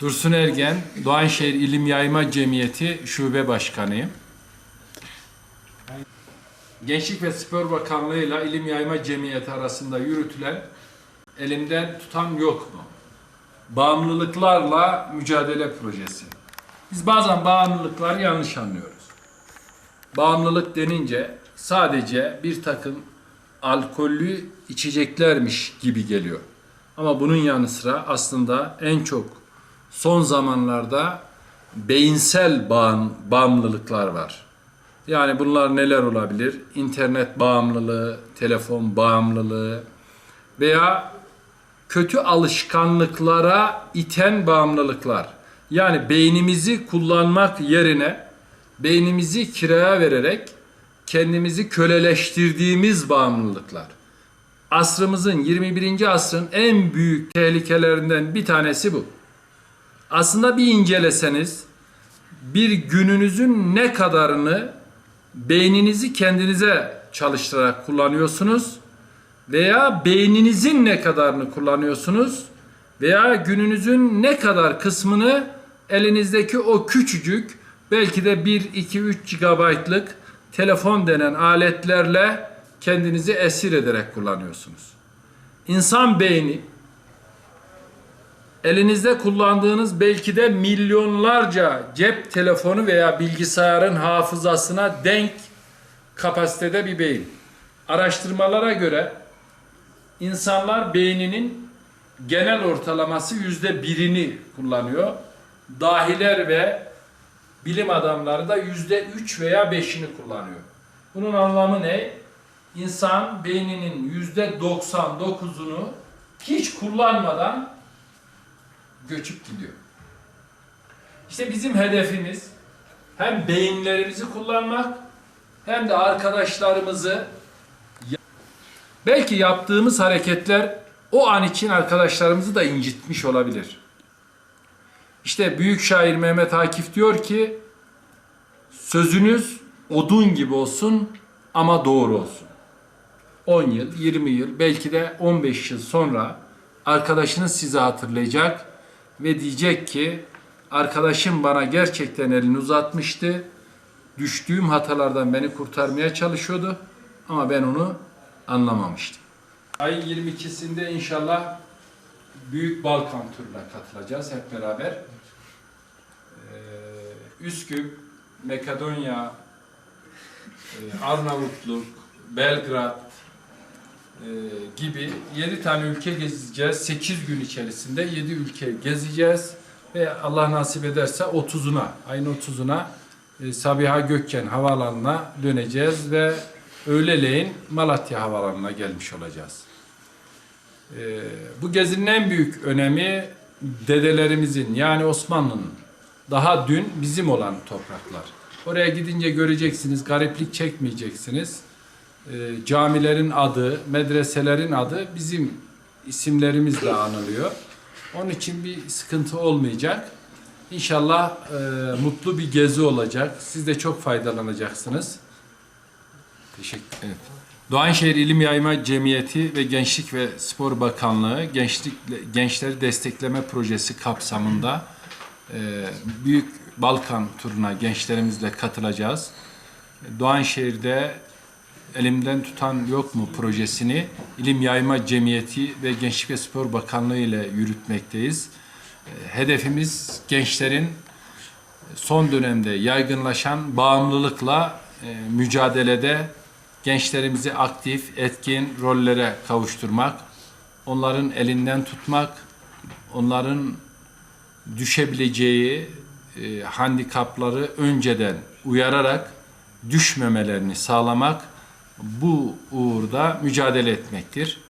Dursun Ergen, Doğanşehir İlim Yayma Cemiyeti Şube Başkanıyım. Gençlik ve Spor Bakanlığı ile İlim Yayma Cemiyeti arasında yürütülen elimden tutan yok mu? Bağımlılıklarla mücadele projesi. Biz bazen bağımlılıkları yanlış anlıyoruz. Bağımlılık denince sadece bir takım alkollü içeceklermiş gibi geliyor. Ama bunun yanı sıra aslında en çok son zamanlarda beyinsel bağım, bağımlılıklar var. Yani bunlar neler olabilir? İnternet bağımlılığı, telefon bağımlılığı veya kötü alışkanlıklara iten bağımlılıklar. Yani beynimizi kullanmak yerine beynimizi kiraya vererek kendimizi köleleştirdiğimiz bağımlılıklar. Asrımızın 21. asrın en büyük tehlikelerinden bir tanesi bu. Aslında bir inceleseniz bir gününüzün ne kadarını beyninizi kendinize çalıştırarak kullanıyorsunuz veya beyninizin ne kadarını kullanıyorsunuz veya gününüzün ne kadar kısmını elinizdeki o küçücük belki de 1 2 3 GB'lık telefon denen aletlerle kendinizi esir ederek kullanıyorsunuz. İnsan beyni elinizde kullandığınız belki de milyonlarca cep telefonu veya bilgisayarın hafızasına denk kapasitede bir beyin. Araştırmalara göre insanlar beyninin genel ortalaması yüzde birini kullanıyor. Dahiler ve bilim adamları da yüzde üç veya beşini kullanıyor. Bunun anlamı ne? İnsan beyninin yüzde doksan dokuzunu hiç kullanmadan göçüp gidiyor. İşte bizim hedefimiz hem beyinlerimizi kullanmak hem de arkadaşlarımızı belki yaptığımız hareketler o an için arkadaşlarımızı da incitmiş olabilir. İşte büyük şair Mehmet Akif diyor ki sözünüz odun gibi olsun ama doğru olsun. 10 yıl, 20 yıl, belki de 15 yıl sonra arkadaşınız sizi hatırlayacak ve diyecek ki arkadaşım bana gerçekten elini uzatmıştı. Düştüğüm hatalardan beni kurtarmaya çalışıyordu ama ben onu anlamamıştım. Ayın 22'sinde inşallah Büyük Balkan turuna katılacağız hep beraber. Ee, Üsküp, Makedonya, e, Arnavutluk, Belgrad gibi 7 tane ülke gezeceğiz. 8 gün içerisinde 7 ülke gezeceğiz ve Allah nasip ederse 30'una, ayın 30'una e, Sabiha Gökçen Havaalanı'na döneceğiz ve öğleleyin Malatya Havaalanı'na gelmiş olacağız. E, bu gezinin en büyük önemi dedelerimizin yani Osmanlı'nın daha dün bizim olan topraklar. Oraya gidince göreceksiniz, gariplik çekmeyeceksiniz. E, camilerin adı, medreselerin adı bizim isimlerimizle anılıyor. Onun için bir sıkıntı olmayacak. İnşallah e, mutlu bir gezi olacak. Siz de çok faydalanacaksınız. Teşekkür ederim. Doğanşehir İlim Yayma Cemiyeti ve Gençlik ve Spor Bakanlığı Gençlik Gençleri Destekleme Projesi kapsamında e, Büyük Balkan turuna gençlerimizle katılacağız. Doğanşehir'de Elimden Tutan Yok mu projesini İlim Yayma Cemiyeti ve Gençlik ve Spor Bakanlığı ile yürütmekteyiz. E, Hedefimiz gençlerin son dönemde yaygınlaşan bağımlılıkla e, mücadelede gençlerimizi aktif, etkin rollere kavuşturmak, onların elinden tutmak, onların düşebileceği e, handikapları önceden uyararak düşmemelerini sağlamak bu uğurda mücadele etmektir.